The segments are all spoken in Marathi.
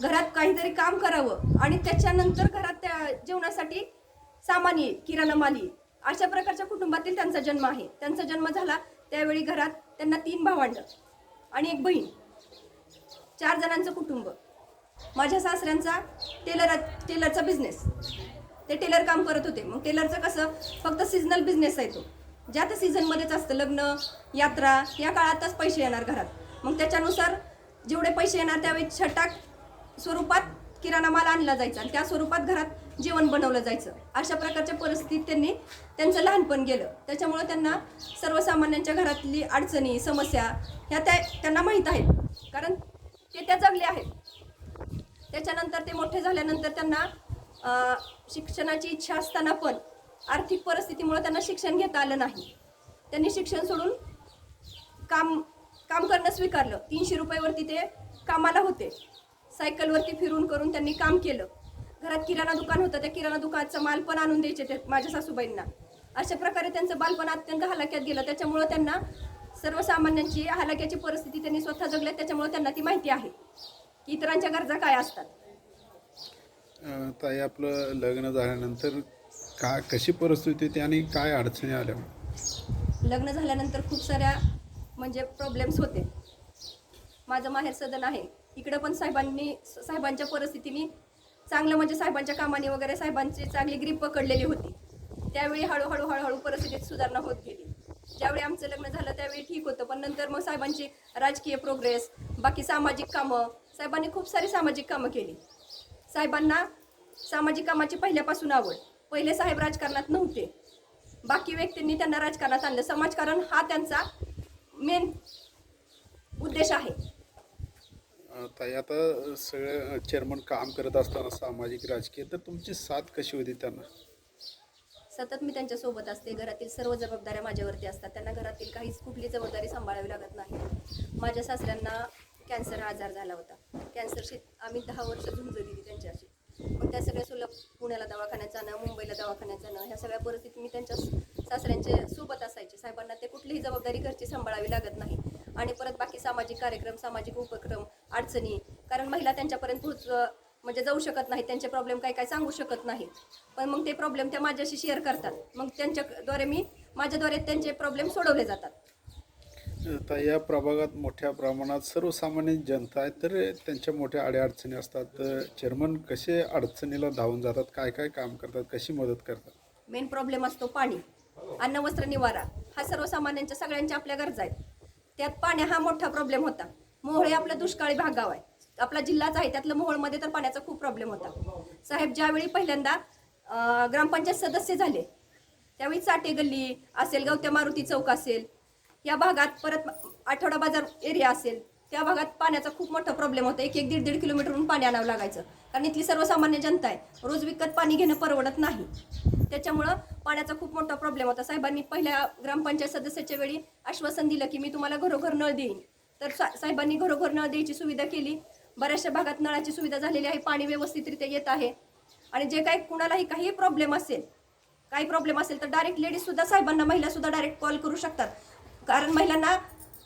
घरात काहीतरी काम करावं आणि त्याच्यानंतर घरात त्या जेवणासाठी सामान येईल किराणा माल येईल अशा प्रकारच्या कुटुंबातील त्यांचा जन्म आहे. त्यांचा जन्म झाला त्यावेळी घरात त्यांना तीन भावंड आणि एक बहीण. चार जणांचं कुटुंब. माझ्या सासऱ्यांचा टेलर टेलरचा बिझनेस ते टेलर काम करत होते. मग टेलरचं कसं? फक्त सीझनल बिझनेस आहे तो. ज्या त्या सीझनमध्येच असतं लग्न यात्रा या काळातच पैसे येणार घरात. मग त्याच्यानुसार जेवढे पैसे येणार त्यावेळी छटाक स्वरूपात किराणा माल आणला जायचा आणि त्या स्वरूपात घरात जेवण बनवलं जायचं. अशा प्रकारच्या परिस्थितीत त्यांनी त्यांचं लहानपण गेलं. त्याच्यामुळं त्यांना सर्वसामान्यांच्या घरातली अडचणी समस्या ह्या त्या त्यांना माहीत आहेत. कारण ते त्या जगले आहेत. त्याच्यानंतर ते मोठे झाल्यानंतर त्यांना शिक्षणाची इच्छा असताना पण आर्थिक परिस्थितीमुळे त्यांना शिक्षण घेता आलं नाही. त्यांनी शिक्षण सोडून काम काम करणं स्वीकारलं. तीनशे रुपयावरती ते कामाला होते. सायकलवरती फिरून करून त्यांनी काम केलं. घरात किराणा दुकान होतं त्या किराणा दुकानाचा माल पण आणून द्यायचे ते माझ्या सासूबाईंना. अशा प्रकारे त्यांचं बालपण अत्यंत हलाक्यात गेलं. त्याच्यामुळं त्यांना सर्वसामान्यांची हलाक्याची परिस्थिती त्यांनी स्वतः जगल्या. त्याच्यामुळे त्यांना ती माहिती आहे की इतरांच्या गरजा काय असतात. ताई आपलं लग्न झाल्यानंतर का कशी परिस्थिती होती आणि काय अडचणी आल्या? लग्न झाल्यानंतर खूप साऱ्या म्हणजे प्रॉब्लेम्स होते. माझं माहेर सदन आहे. इकडं पण साहेबांनी साहेबांच्या परिस्थितीने चांगलं म्हणजे साहेबांच्या कामाने वगैरे साहेबांची चांगली ग्रीप पकडलेली होती. त्यावेळी हळूहळू हळूहळू परिस्थितीत सुधारणा होत गेली. ज्यावेळी आमचं लग्न झालं त्यावेळी ठीक होतं पण नंतर मग साहेबांची राजकीय प्रोग्रेस बाकी सामाजिक कामं साहेबांनी खूप सारी सामाजिक कामं केली. साहेबांना सामाजिक कामाची पहिल्यापासून आवड. पहिले साहेब राजकारणात नव्हते. बाकी व्यक्तींनी त्यांना राजकारणात आणलं. समाजकारण हा त्यांचा मेन उद्देश आहे. ताई आता सगळं चेअरमन काम करत असताना सामाजिक राजकीय तर तुमची साथ कशी होती त्यांना? सतत मी त्यांच्यासोबत असते. घरातील सर्व जबाबदाऱ्या माझ्यावरती असतात. त्यांना घरातील काहीच कुठली जबाबदारी सांभाळावी लागत नाही. माझ्या सासऱ्यांना कॅन्सर हा आजार झाला होता. कॅन्सरशी आम्ही दहा वर्ष झुंज दिली त्यांच्याशी. मग त्या सगळ्या सुलभ पुण्याला दवाखान्यात जाणं मुंबईला दवाखान्यात जाणं ह्या सगळ्या परिस्थितीत मी त्यांच्या सासऱ्यांच्या सोबत असायचे. साहेबांना ते कुठलीही जबाबदारी घरची सांभाळावी लागत नाही. आणि परत बाकी सामाजिक कार्यक्रम सामाजिक उपक्रम अडचणी कारण महिला त्यांच्यापर्यंत पोहोच म्हणजे जाऊ शकत नाहीत त्यांचे प्रॉब्लेम काय काय सांगू शकत नाहीत. पण मग ते प्रॉब्लेम त्या माझ्याशी शेअर करतात. मग त्यांच्याद्वारे मी माझ्याद्वारे त्यांचे प्रॉब्लेम सोडवले जातात. ताई या प्रभागात मोठ्या प्रमाणात सर्वसामान्य जनता आहे तर त्यांच्या मोठ्या अडीअडचणी असतात. तर चेअरमन कसे अडचणीला धावून जातात? काय काय काम करतात? कशी मदत करतात? मेन प्रॉब्लेम असतो पाणी. अन्न वस्त्र निवारा. हा सर्वसामान्यांच्या सगळ्यांच्या आपल्या गरजा आहेत. त्यात पाण्या हा मोठा प्रॉब्लेम होता. मोहोळ हे दुष्काळी भागाव आहे. आपला जिल्हाच आहे त्यातलं मोहोळमध्ये तर पाण्याचा खूप प्रॉब्लेम होता. साहेब ज्यावेळी पहिल्यांदा ग्रामपंचायत सदस्य झाले त्यावेळी चाटे गल्ली असेल गवत्या मारुती चौक असेल या भागात परत आठवडा बाजार एरिया असेल त्या भागात पाण्याचा खूप मोठा प्रॉब्लेम होता. एक एक दीड दीड किलोमीटरहून पाणी आणावं लागायचं. कारण इथली सर्वसामान्य जनता आहे. रोज विकत पाणी घेणं परवडत नाही. त्याच्यामुळं पाण्याचा खूप मोठा प्रॉब्लेम होता. साहेबांनी पहिल्या ग्रामपंचायत सदस्याच्या वेळी आश्वासन दिलं की मी तुम्हाला घरोघर नळ देईन. तर सा- साहेबांनी घरोघर नळ द्यायची सुविधा केली. बऱ्याचशा भागात नळाची सुविधा झालेली आहे. पाणी व्यवस्थितरित्या येत आहे. आणि जे काही कुणालाही काही प्रॉब्लेम असेल काही प्रॉब्लेम असेल तर डायरेक्ट लेडीजसुद्धा साहेबांना महिलासुद्धा डायरेक्ट कॉल करू शकतात. कारण महिलांना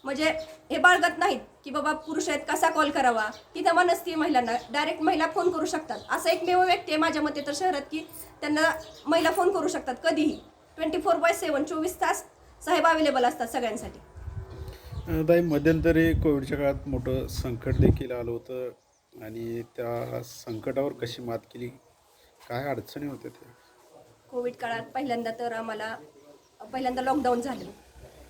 म्हणजे हे बाळगत नाहीत की बाबा पुरुष आहेत कसा कॉल करावा? ती तेव्हा नसते महिलांना. डायरेक्ट महिला फोन करू शकतात. असं एकमेव व्यक्ती आहे माझ्या मते तर शहरात की त्यांना महिला फोन करू शकतात कधीही. ट्वेंटी फोर बाय सेवन चोवीस तास साहेब अवेलेबल असतात सगळ्यांसाठी. ताई मध्यंतरी कोविडच्या काळात मोठं संकट देखील आलं होतं आणि त्या संकटावर कशी मात केली? काय अडचणी होत्या त्या? कोविड काळात पहिल्यांदा तर आम्हाला पहिल्यांदा लॉकडाऊन झालं.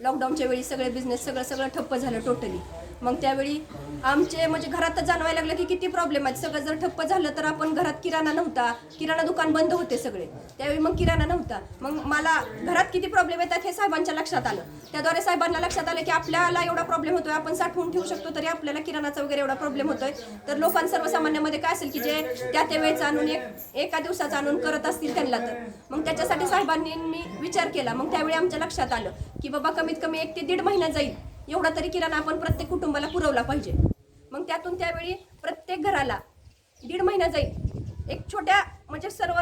लॉकडाऊनच्या वेळी सगळे बिझनेस सगळं सगळं ठप्प झालं टोटली मग त्यावेळी आमचे म्हणजे घरातच जाणवायला लागलं की किती प्रॉब्लेम आहेत. सगळं जर ठप्प झालं तर आपण घरात किराणा नव्हता. किराणा दुकान बंद होते सगळे. त्यावेळी मग किराणा नव्हता. मग मला घरात किती प्रॉब्लेम येतात हे साहेबांच्या लक्षात आलं. त्याद्वारे साहेबांना लक्षात आलं की आपल्याला एवढा प्रॉब्लेम होतोय. आपण साठवून ठेवू शकतो तरी आपल्याला किराणाचा वगैरे एवढा प्रॉब्लेम होतोय. तर लोकां सर्वसामान्यामध्ये काय असेल की जे त्या त्या वेळेचा आणून एक एका दिवसाचा आणून करत असतील त्यांना तर. मग त्याच्यासाठी साहेबांनी मी विचार केला. मग त्यावेळी आमच्या लक्षात आलं की बाबा कमीत कमी एक ते दीड महिना जाईल. एवढा तरी किराणा आपण प्रत्येक कुटुंबाला पुरवला पाहिजे. मग त्यातून त्यावेळी प्रत्येक घराला दीड महिना जाईल. एक छोट्या म्हणजे सर्व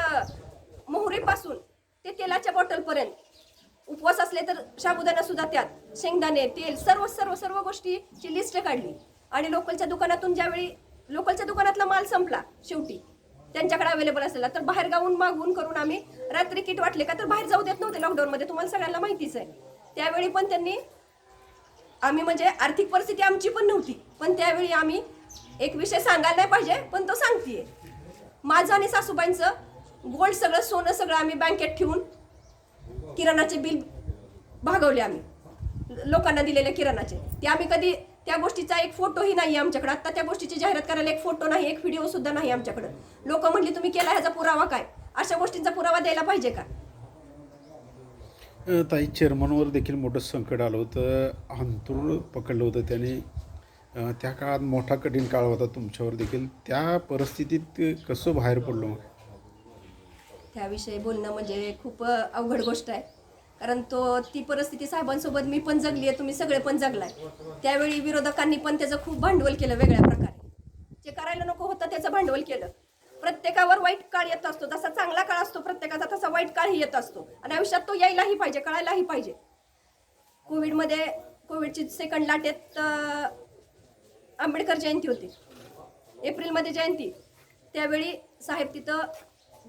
मोहरीपासून ते तेलाच्या बॉटलपर्यंत. उपवास असले तर साबुदाणा सुद्धा त्यात शेंगदाणे तेल सर्व सर्व सर्व गोष्टीची लिस्ट काढली. आणि लोकलच्या दुकानातून ज्यावेळी लोकलच्या दुकानातला माल संपला शेवटी त्यांच्याकडे अवेलेबल असलेला तर बाहेर गावून मागून करून आम्ही रात्री किट वाटले का तर बाहेर जाऊ देत नव्हते लॉकडाऊनमध्ये तुम्हाला सगळ्यांना माहितीच आहे. त्यावेळी पण त्यांनी आम्ही म्हणजे आर्थिक परिस्थिती आमची पण नव्हती पण त्यावेळी आम्ही एक विषय सांगायला नाही पाहिजे पण तो सांगतेय. माझं आणि सासूबाईंचं गोल्ड सगळं सोनं सगळं आम्ही बँकेत ठेवून किराणाचे बिल भागवले आम्ही. ल- लोकांना दिलेले किराणाचे. ते आम्ही कधी त्या गोष्टीचा एक फोटोही नाही आमच्याकडे. आता त्या गोष्टीची जाहिरात करायला एक फोटो नाही एक व्हिडिओ सुद्धा नाही आमच्याकडं. लोक म्हणली तुम्ही केला ह्याचा पुरावा काय? अशा गोष्टींचा पुरावा द्यायला पाहिजे का? ताई चेअरमनवर देखील मोठं संकट आलं होतं. अंतरुळ पकडलं होतं त्याने. त्या काळात मोठा कठीण काळ होता तुमच्यावर देखील. त्या परिस्थितीत कसं बाहेर पडलो मग? त्याविषयी बोलणं म्हणजे खूप अवघड गोष्ट आहे. कारण तो ती परिस्थिती साहेबांसोबत मी पण जगली आहे तुम्ही सगळे पण जगलाय. त्यावेळी विरोधकांनी पण त्याचं खूप भांडवल केलं वेगळ्या प्रकारे. जे करायला नको होतं त्याचं भांडवल केलं. प्रत्येकावर वाईट काळ येत असतो. जसा चांगला काळ असतो प्रत्येकाचा तसा वाईट काळही येत असतो. आणि आयुष्यात तो यायलाही पाहिजे कळायलाही पाहिजे. कोविडमध्ये कोविडची सेकंड लाटेत येत आंबेडकर जयंती होती. एप्रिलमध्ये जयंती. त्यावेळी साहेब तिथं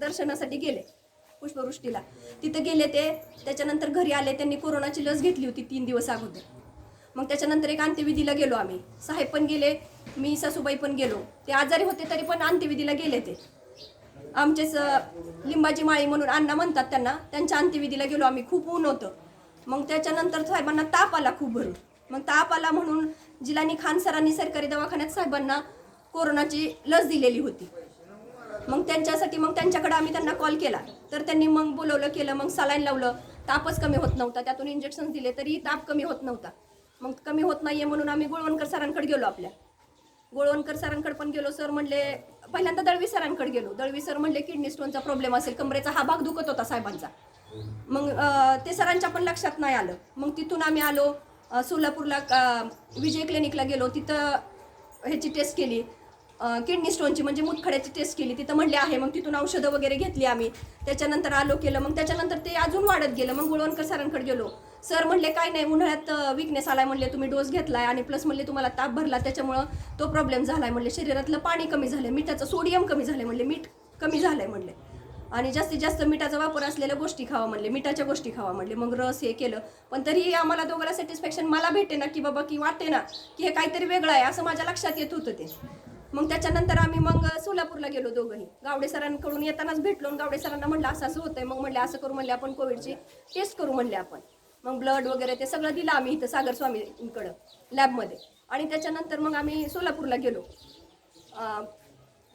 दर्शनासाठी गेले पुष्पवृष्टीला. तिथं गेले ते त्याच्यानंतर घरी आले त्यांनी कोरोनाची लस घेतली होती तीन दिवस अगोदर. मग त्याच्यानंतर एक अंत्यविधीला गेलो आम्ही. साहेब पण गेले मी सासूबाई पण गेलो. ते आजारी होते तरी पण अंत्यविधीला गेले ते. आमचेच लिंबाची माळी म्हणून अण्णा म्हणतात त्यांना त्यांच्या अंत्यविधीला गेलो आम्ही. खूप ऊन होतं. मग त्याच्यानंतर साहेबांना ताप आला खूप भरून. मग ताप आला म्हणून जिलानी खान सरांनी सरकारी दवाखान्यात साहेबांना कोरोनाची लस दिलेली होती. मग त्यांच्यासाठी मग त्यांच्याकडे आम्ही त्यांना कॉल केला. तर त्यांनी मग बोलवलं केलं मग सलाईन लावलं. तापच कमी होत नव्हता. त्यातून इंजेक्शन दिले तरी ताप कमी होत नव्हता. मग कमी होत नाहीये म्हणून आम्ही गुळवणकर सरांकडे गेलो आपल्या. गोळवणकर सरांकडे पण गेलो सर म्हणले पहिल्यांदा दळवी सरांकडे गेलो. दळवी सर म्हणले किडनी स्टोनचा प्रॉब्लेम असेल कमरेचा हा भाग दुखत होता साहेबांचा. मग ते सरांच्या पण लक्षात नाही आलं. मग तिथून आम्ही आलो सोलापूरला विजय क्लिनिकला गेलो. तिथं ह्याची टेस्ट केली. किडनी स्टोनची म्हणजे मुतखड्याची टेस्ट केली तिथं म्हणले आहे मग तिथून औषधं वगैरे घेतली आम्ही. त्याच्यानंतर आलो केलं. मग त्याच्यानंतर ते अजून वाढत गेलं. मग गुळवणकर सरांकडे गेलो. सर म्हणले काय नाही उन्हाळ्यात विकनेस आलाय. म्हणले तुम्ही डोस घेतलाय आणि प्लस म्हणले तुम्हाला ताप भरला. त्याच्यामुळं तो प्रॉब्लेम झालाय. म्हणले शरीरातलं पाणी कमी झालं मिठाचं सोडियम कमी झालं म्हणले मीठ कमी झालंय. म्हणले. आणि जास्तीत जास्त मिठाचा वापर असलेल्या गोष्टी खावा म्हणले. मिठाच्या गोष्टी खावा म्हणले. मग रस हे केलं. पण तरीही आम्हाला दोघांना सॅटिस्फॅक्शन मला भेटे ना की बाबा की वाटते ना की हे काहीतरी वेगळं आहे. असं माझ्या लक्षात येत होतं ते. मग त्याच्यानंतर आम्ही मग सोलापूरला गेलो दोघंही. गावडे सरांकडून येतानाच भेटलो गावडे सरांना म्हणलं असं असं होतंय. मग म्हणले असं करू म्हणले आपण कोविडची टेस्ट करू म्हणले आपण. मग ब्लड वगैरे ते सगळं दिलं आम्ही इथं सागर स्वामींकडं लॅबमध्ये आणि त्याच्यानंतर मग आम्ही सोलापूरला गेलो.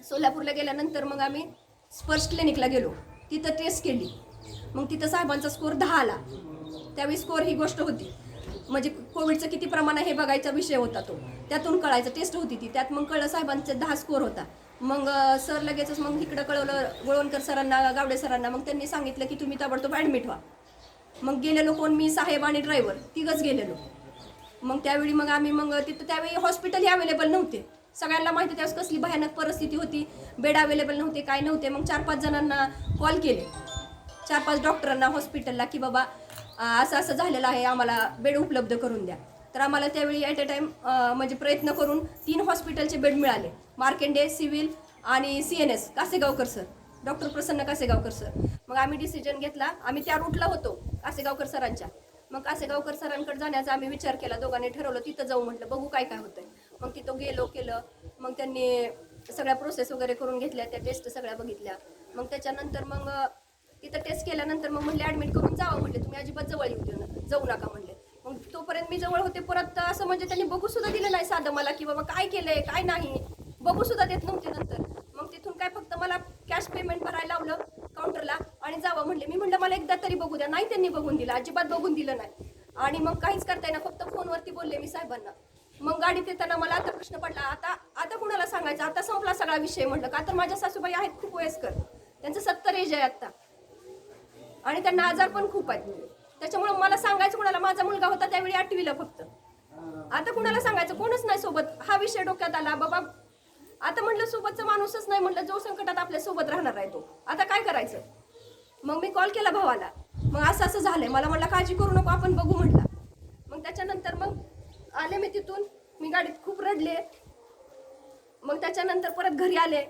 सोलापूरला गेल्यानंतर मग आम्ही स्पर्श क्लिनिकला गेलो. तिथं टेस्ट केली. मग तिथं साहेबांचा स्कोर दहा आला. त्यावेळी स्कोर ही गोष्ट होती. म्हणजे कोविडचं किती प्रमाण आहे हे बघायचा विषय होता तो. त्यातून कळायचं टेस्ट होती ती. त्यात मग कळलं साहेबांचे दहा स्कोर होता. मग सर लगेचच मग इकडं कळवलं गोळवणकर सरांना गावडे सरांना. मग त्यांनी सांगितलं की तुम्ही ताबडतोब ॲडमिट व्हा. मग गेलेलो कोण मी साहेब आणि ड्रायव्हर तिघंच गेलेलो मग त्यावेळी मग आम्ही मग तिथं त्यावेळी हॉस्पिटलही अवेलेबल नव्हते. सगळ्यांना माहिती त्यावेळेस कसली भयानक परिस्थिती होती. बेड अवेलेबल नव्हते काय नव्हते. मग चार पाच जणांना कॉल. केले चार पाच डॉक्टरांना हॉस्पिटलला की बाबा असं असं झालेलं आहे आम्हाला बेड उपलब्ध करून द्या. तर आम्हाला त्यावेळी ॲट अ टाईम म्हणजे प्रयत्न करून तीन हॉस्पिटलचे बेड मिळाले. मार्केंडे सिव्हिल आणि C N S Kasegaonkar sir doctor Prasanna Kasegaonkar sir मग आम्ही डिसिजन घेतला. आम्ही त्या रूटला होतो कासेगावकर सरांच्या. मग कासेगावकर सरांकडे जाण्याचा आम्ही विचार केला. दोघांनी ठरवलं तिथं जाऊ म्हटलं बघू काय काय होतंय. मग तिथं गेलो केलं. मग त्यांनी सगळ्या प्रोसेस वगैरे करून घेतल्या त्या टेस्ट सगळ्या बघितल्या. मग त्याच्यानंतर मग तिथं टेस्ट केल्यानंतर मग म्हणले ऍडमिट करून जावं म्हणले. तुम्ही अजिबात जवळ येऊ देऊ जाऊ नका म्हणले. मग तोपर्यंत मी जवळ होते. परत असं म्हणजे त्यांनी बघू सुद्धा दिलं नाही साधं मला की बाबा काय केलंय काय नाही. बघू सुद्धा देत नव्हते नंतर. मग तिथून काय फक्त मला कॅश पेमेंट भरायला लावलं काउंटरला आणि जावं म्हणले. मी म्हणलं मला एकदा तरी बघू द्या. नाही त्यांनी बघून दिलं अजिबात बघून दिलं नाही. आणि मग काहीच करता येईना फक्त फोनवरती बोलले मी साहेबांना. मग गाडीत येताना मला आता प्रश्न पडला. आता आता कुणाला सांगायचं? आता संपला सगळा विषय म्हटलं का तर माझ्या सासूबाई आहेत खूप वयस्कर. त्यांचं सत्तर एज आहे आता आणि त्यांना आजार पण खूप आहेत. त्याच्यामुळे मला सांगायचं कुणाला माझा मुलगा होता त्यावेळी आठवीला फक्त. आता कुणाला सांगायचं? कोणच नाही सोबत. हा विषय डोक्यात आला बाबा आता म्हटलं सोबतचा माणूसच नाही म्हटलं जो संकटात आपल्यासोबत राहणार आहे तो. आता काय करायचं? मग मी कॉल केला भावाला. मग असं असं झालंय. मला म्हणलं काळजी करू नको आपण बघू म्हटलं मग त्याच्यानंतर मग आले मी तिथून. मी गाडीत खूप रडले. मग त्याच्यानंतर परत घरी आले.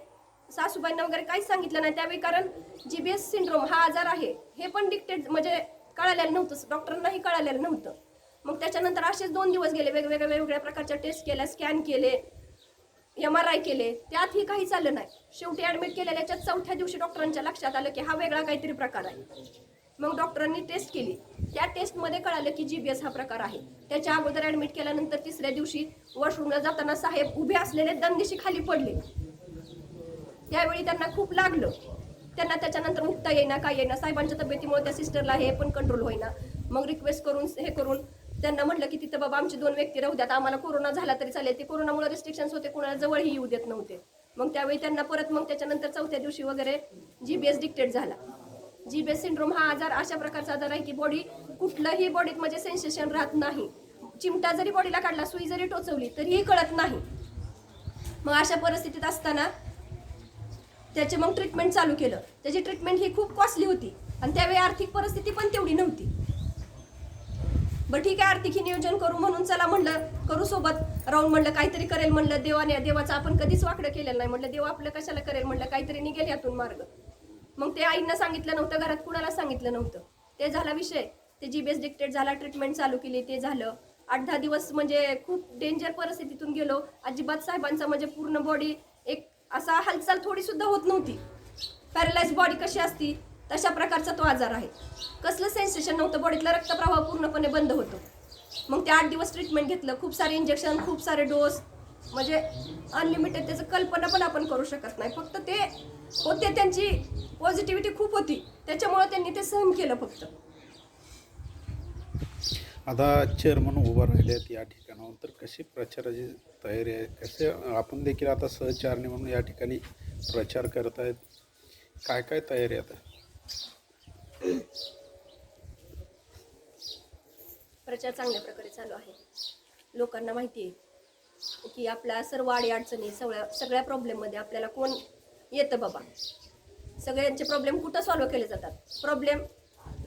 सासूबाईंना वगैरे काहीच सांगितलं नाही. त्यावेळी कारण जी बी एस सिंड्रोम हा आजार आहे. हे पण डिक्टेट म्हणजे कळालेलं नव्हतं. डॉक्टरांनाही कळालेलं नव्हतं. मग त्याच्यानंतर असेच दोन दिवस गेले. वेगवेगळ्या वेगवेगळ्या प्रकारच्या टेस्ट केल्या स्कॅन केले एम आर आय केले. त्यातही काही चाललं नाही. शेवटी ऍडमिट केलेल्याच्या चौथ्या दिवशी डॉक्टरांच्या लक्षात आलं की हा वेगळा काहीतरी प्रकार आहे. मग डॉक्टरांनी टेस्ट केली. त्या टेस्टमध्ये कळालं की जी बी एस हा प्रकार आहे. त्याच्या अगोदर ॲडमिट केल्यानंतर तिसऱ्या दिवशी वॉशरूमला जाताना साहेब उभे असलेले दंदिशी खाली पडले. त्यावेळी त्यांना खूप लागलं. त्यांना त्याच्यानंतर उठता येईना काय येईना? साहेबांच्या तब्येतीमुळे त्या सिस्टरला हे पण कंट्रोल होईना. मग रिक्वेस्ट करून हे करून त्यांना म्हटलं की तिथं बाबा आमची दोन व्यक्ती राहू द्यात. आम्हाला कोरोना झाला तरी चालेल. ते कोरोनामुळे रिस्ट्रिक्शन्स होते. कोणाला जवळही येऊ देत नव्हते. मग त्यावेळी त्यांना परत मग त्याच्यानंतर चौथ्या दिवशी वगैरे जी बी एस डिक्टेट झाला. जी बी एस सिंड्रोम हा आजार अशा प्रकारचा आजार आहे की बॉडी कुठलंही बॉडीत म्हणजे सेन्सेशन राहत नाही. चिमटा जरी बॉडीला काढला सुई जरी टोचवली तरीही कळत नाही. मग अशा परिस्थितीत असताना त्याचे मग ट्रीटमेंट चालू केलं. त्याची ट्रीटमेंट ही खूप कॉस्टली होती. आणि त्यावेळी आर्थिक परिस्थिती पण तेवढी नव्हती. बरं ठीक आहे आर्थिक नियोजन करू म्हणून चला म्हणलं करू सोबत. राहून म्हणलं काहीतरी करेल म्हणलं देवाने देवाचं आपण कधीच वाकडं केलेलं नाही म्हणलं. देव आपलं कशाला करेल म्हणलं काहीतरी निघेल यातून मार्ग. मग ते आईंना सांगितलं नव्हतं घरात कुणाला सांगितलं नव्हतं. ते झाला विषय. ते जी बेस डिक्टेट झाला ट्रीटमेंट चालू केली ते झालं. आठ दहा दिवस म्हणजे खूप डेंजर परिस्थितीतून गेलो. अजिबात साहेबांचा म्हणजे पूर्ण बॉडी असा हालचाल थोडी सुद्धा होत नव्हती. पॅरलाइज बॉडी कशी असती तशा प्रकारचा तो आजार आहे. कसलं सेन्सेशन नव्हतं बॉडीतला रक्तप्रवाह पूर्णपणे बंद होतो. मग ते आठ दिवस ट्रीटमेंट घेतलं खूप सारे इंजेक्शन खूप सारे डोस म्हणजे अनलिमिटेड त्याचं कल्पना पण आपण करू शकत नाही. फक्त ते होते त्यांची पॉझिटिव्हिटी खूप होती. त्याच्यामुळे त्यांनी ते सहन केलं फक्त. आता चेअरमन उभं राहिले आहेत या ठिकाणावर तर कशी प्रचाराची तयारी आहे? कसे आपण देखील आता सहचारणी म्हणून या ठिकाणी प्रचार करत आहेत. काय काय तयारी आता? प्रचार चांगल्या प्रकारे चालू आहे. लोकांना माहिती आहे की आपल्या सर्व आडी अडचणी सगळ्या सगळ्या प्रॉब्लेममध्ये आपल्याला कोण येतं बाबा? सगळ्यांचे प्रॉब्लेम कुठं सॉल्व्ह केले जातात? प्रॉब्लेम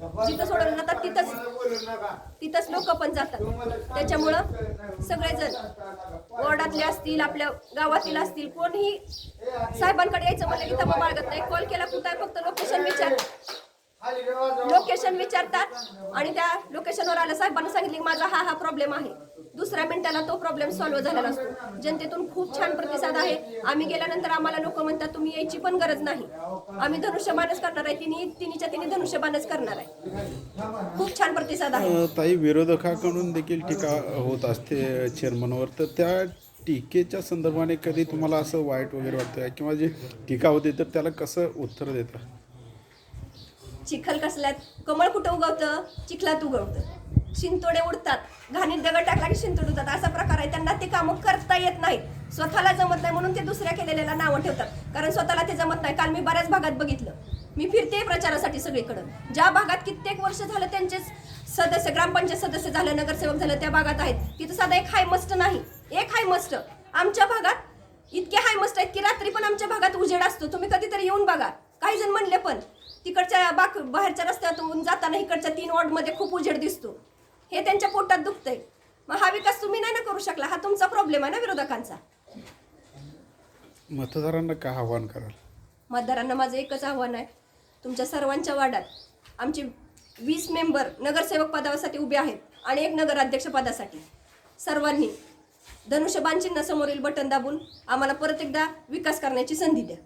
जिथं सोडवलं जातात तिथंच. तिथंच लोक पण जातात. त्याच्यामुळं सगळेजण वॉर्डातले असतील आपल्या गावातील असतील कोणीही साहेबांकडे यायचं म्हणलं की तबा बाळगत नाही. कॉल केला कुठं फक्त लोकेशन विचार. लोकेशन विचारतात आणि त्या लोकेशनवर आलं साहेबांना सांगितले की माझा हा हा प्रॉब्लेम आहे. दुसऱ्या मिनिटाला तो प्रॉब्लेम सॉल्व्ह झालेला असतो. जनतेतून खूप छान प्रतिसाद आहे. आम्ही गेल्यानंतर आम्हाला लोक म्हणतात तुम्ही यायची पण गरज नाही. आम्ही धनुष्यबाणच करणार आहे. तिने तिन्हीच्या तिने धनुष्यबाणच करणार आहे. खूप छान प्रतिसाद आहे. ताई विरोधकाकडून देखील टीका होत असते चेअरमनवर. तर त्या टीकेच्या संदर्भाने कधी तुम्हाला असं वाईट वगैरे वाटतं किंवा जे टीका होते तर त्याला कसं उत्तर देतं? चिखल कसल्यात कमळ कुठं उगवतं? चिखलात उगवतं. शिंतोडे उडतात. घाणीत दगड टाकला की शिंतोड उडतात. असा प्रकार आहे. त्यांना ते कामं करता येत नाहीत. स्वतःला जमत नाही म्हणून ते दुसऱ्या केलेल्याला नावं ठेवतात. कारण स्वतःला ते जमत नाही. काल मी बऱ्याच भागात बघितलं. मी फिरते प्रचारासाठी सगळीकडं. ज्या भागात कित्येक वर्ष झालं त्यांचेच सदस्य ग्रामपंचायत सदस्य झालं नगरसेवक झालं त्या भागात आहेत. तिथं साधा एक हाय मस्ट नाही. एक हाय मस्ट आमच्या भागात इतके हाय मस्ट आहेत की रात्री पण आमच्या भागात उजेड असतो. तुम्ही कधीतरी येऊन बघा. काही जण म्हणले पण तिकडच्या बाक बाहेरच्या रस्त्यातून जाताना इकडच्या तीन वॉर्डमध्ये खूप उजेड दिसतो. हे त्यांच्या पोटात दुखतंय. मग हा विकास तुम्ही नाही ना करू शकला हा तुमचा प्रॉब्लेम आहे ना विरोधकांचा. मतदारांना काय आव्हान कराल? मतदारांना माझं एकच आव्हान आहे तुमच्या सर्वांच्या वार्डात आमचे वीस मेंबर नगरसेवक पदासाठी उभे आहेत आणि एक नगराध्यक्ष पदासाठी. सर्वांनी धनुष्यबाण चिन्ह समोरील बटन दाबून आम्हाला परत एकदा विकास करण्याची संधी द्या.